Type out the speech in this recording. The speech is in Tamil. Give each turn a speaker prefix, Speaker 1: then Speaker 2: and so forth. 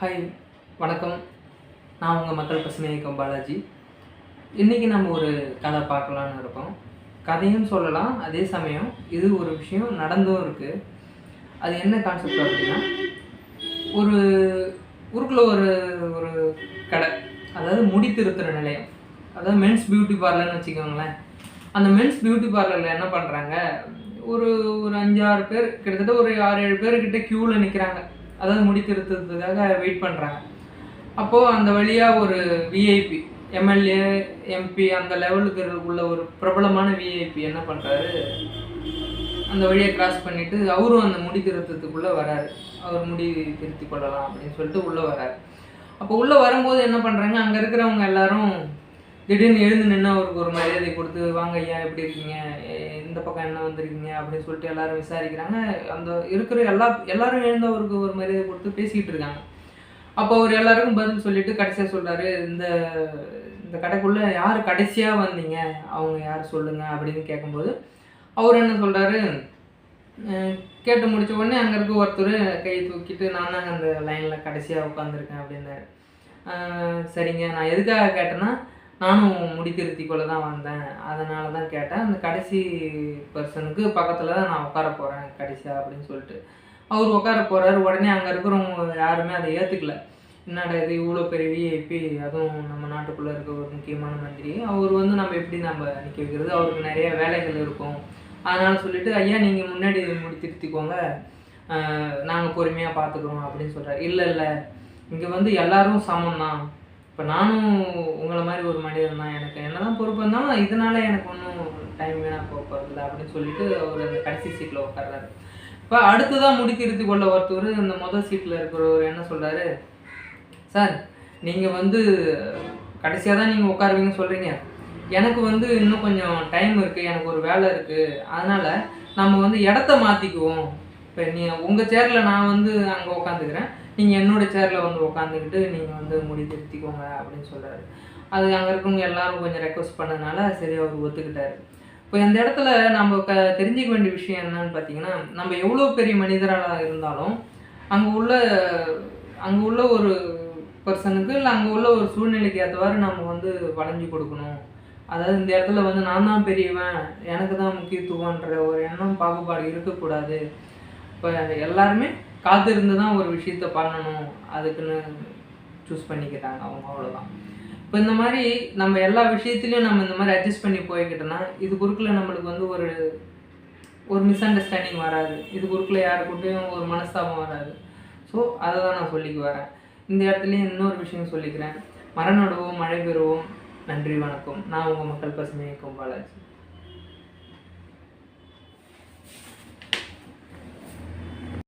Speaker 1: ஹாய் வணக்கம். நான் உங்கள் மக்கள் பசுமை இயக்கம் பாலாஜி. இன்றைக்கி நம்ம ஒரு கதை பார்க்கலான்னு இருக்கோம். கதையும் சொல்லலாம் அதே சமயம் இது ஒரு விஷயம் நடந்தும் இருக்குது அது என்ன கான்செப்ட் அப்படின்னா ஒரு ஊருக்குள்ள ஒரு ஒரு கடை அதாவது முடி திருத்துற நிலையம். அதாவது மென்ஸ் பியூட்டி பார்லர்னு வச்சுக்கோங்களேன். அந்த மென்ஸ் பியூட்டி பார்லரில் என்ன பண்ணுறாங்க ஒரு ஒரு அஞ்சாறு பேர் கிட்டத்தட்ட ஒரு ஆறு ஏழு பேர்கிட்ட க்யூவில் நிற்கிறாங்க அதாவது முடி வெயிட் பண்ணுறாங்க அப்போது அந்த வழியாக ஒரு விஐபி எம்எல்ஏ எம்பி அந்த லெவலுக்கு உள்ள ஒரு பிரபலமான விஐபி என்ன பண்ணுறாரு அந்த வழியை கிராஸ் பண்ணிவிட்டு அவரும் அந்த முடி திருத்தத்துக்குள்ளே வராரு. அவர் முடி திருத்தி கொள்ளலாம் அப்படின்னு சொல்லிட்டு உள்ளே வராரு. அப்போ உள்ளே வரும்போது என்ன பண்ணுறாங்க அங்கே இருக்கிறவங்க எல்லாரும் திடீர்னு எழுந்து நின்று அவருக்கு ஒரு மரியாதை கொடுத்து வாங்க ஐயா எப்படி இருக்கீங்க? எ- இந்த பக்கம் என்ன வந்திருக்கீங்க? அப்படின்னு சொல்லிட்டு எல்லாரும் விசாரிக்கிறாங்க. அந்த இருக்கிற எல்லா எல்லாரும் எழுந்து அவருக்கு ஒரு மரியாதை கொடுத்து பேசிக்கிட்டு இருக்காங்க. அப்போ அவர் எல்லாருக்கும் பதில் சொல்லிட்டு கடைசியாக சொல்கிறாரு இந்த இந்த கடைக்குள்ள யார் கடைசியாக வந்தீங்க? அவங்க யார் சொல்லுங்க? அப்படின்னு கேட்கும்போது அவர் என்ன சொல்கிறாரு கேட்டு முடிச்ச உடனே அங்கே இருக்க ஒருத்தர் கை தூக்கிட்டு நான் தாங்க அந்த லைனில் கடைசியாக உட்காந்துருக்கேன் அப்படின்னாரு. சரிங்க. நான் எதுக்காக கேட்டேன்னா நானும் முடி திருத்தி கொள்ள தான் வந்தேன். அதனால தான் கேட்டேன். அந்த கடைசி பர்சனுக்கு பக்கத்தில் தான் நான் உட்கார போகிறேன் கடைசியாக அப்படின்னு சொல்லிட்டு. அவர் உட்கார போகிறாரு உடனே அங்கே இருக்கிறவங்க யாருமே அதை ஏற்றுக்கல என்னடா இது இவ்வளோ பெரிய விஐபி அதுவும் நம்ம நாட்டுக்குள்ளே இருக்க ஒரு முக்கியமான மந்திரி. அவர் வந்து நம்ம எப்படி நம்ம நிற்க வைக்கிறது? அவருக்கு நிறைய வேலைகள் இருக்கும். அதனால் சொல்லிட்டு ஐயா நீங்கள் முன்னாடி முடி திருத்திக்கோங்க நாங்கள் பொறுமையாக பார்த்துக்குறோம் அப்படின்னு சொல்கிறார் இல்லை இல்லை. இங்கே வந்து எல்லாரும் சமம் தான் இப்போ நானும் உங்களை மாதிரி ஒரு மனிதன் தான். எனக்கு என்னதான் பொறுப்பு இருந்தாலும் இதனால எனக்கு ஒன்றும் டைம் வேணா போக போகிறது அப்படின்னு சொல்லிட்டு அவர் அந்த கடைசி சீட்டில் உட்கார்றாரு. இப்போ அடுத்ததான் முடி திருத்தி கொள்ள ஒருத்தர் இந்த முதல் சீட்டில் இருக்கிறவர் என்ன சொல்கிறாரு சார் நீங்கள் வந்து கடைசியாக தான் நீங்கள் உட்காருவீங்கன்னு சொல்கிறீங்க எனக்கு வந்து இன்னும் கொஞ்சம் டைம் இருக்குது எனக்கு ஒரு வேலை இருக்குது அதனால் நம்ம வந்து இடத்த மாற்றிக்குவோம் இப்போ நீ உங்கள் சேரில் நான் வந்து அங்கே உட்காந்துக்கிறேன். நீங்கள் என்னோட சேரில் வந்து உட்காந்துக்கிட்டு நீங்கள் வந்து முடி திருத்திக்கோங்க அப்படின்னு சொல்கிறாரு அது அங்கே இருக்கவங்க எல்லாரும் கொஞ்சம் ரெக்வஸ்ட் பண்ணதுனால சரி அவர் ஒத்துக்கிட்டாரு. இப்போ இந்த இடத்துல நம்ம க தெரிஞ்சிக்க வேண்டிய விஷயம் என்னன்னு பார்த்தீங்கன்னா நம்ம எவ்வளோ பெரிய மனிதராக இருந்தாலும் அங்கே உள்ள அங்கே உள்ள ஒரு பர்சனுக்கு இல்லை அங்கே உள்ள ஒரு சூழ்நிலைக்கு ஏற்றவாறு நம்ம வந்து வளைஞ்சு கொடுக்கணும். அதாவது இந்த இடத்துல வந்து நான் தான் பெரியவன் எனக்கு தான் முக்கியத்துவன்ற ஒரு எண்ணம் பாகுபாடு இருக்கக்கூடாது. இப்போ எல்லாருமே காத்திருந்து தான் ஒரு விஷயத்த பண்ணணும். அதுக்குன்னு சூஸ் பண்ணிக்கிறாங்க அவங்க அவ்வளோதான் இப்போ இந்த மாதிரி நம்ம எல்லா விஷயத்துலையும் நம்ம இந்த மாதிரி அட்ஜஸ்ட் பண்ணி போய்கிட்டோம்னா இது குறுக்கில் நம்மளுக்கு வந்து ஒரு ஒரு மிஸ் அண்டர்ஸ்டாண்டிங் வராது. இது குறுக்கில் யாருக்கிட்டையும் ஒரு மனஸ்தாபம் வராது. ஸோ அதை தான் நான் சொல்லிக்கு வரேன் இந்த இடத்துலையும் இன்னொரு விஷயம் சொல்லிக்கிறேன். மரம் நடுவோம் மழை பெறுவோம். நன்றி வணக்கம். நான் உங்கள் மக்கள் பசுமையை கும்பாலாஜி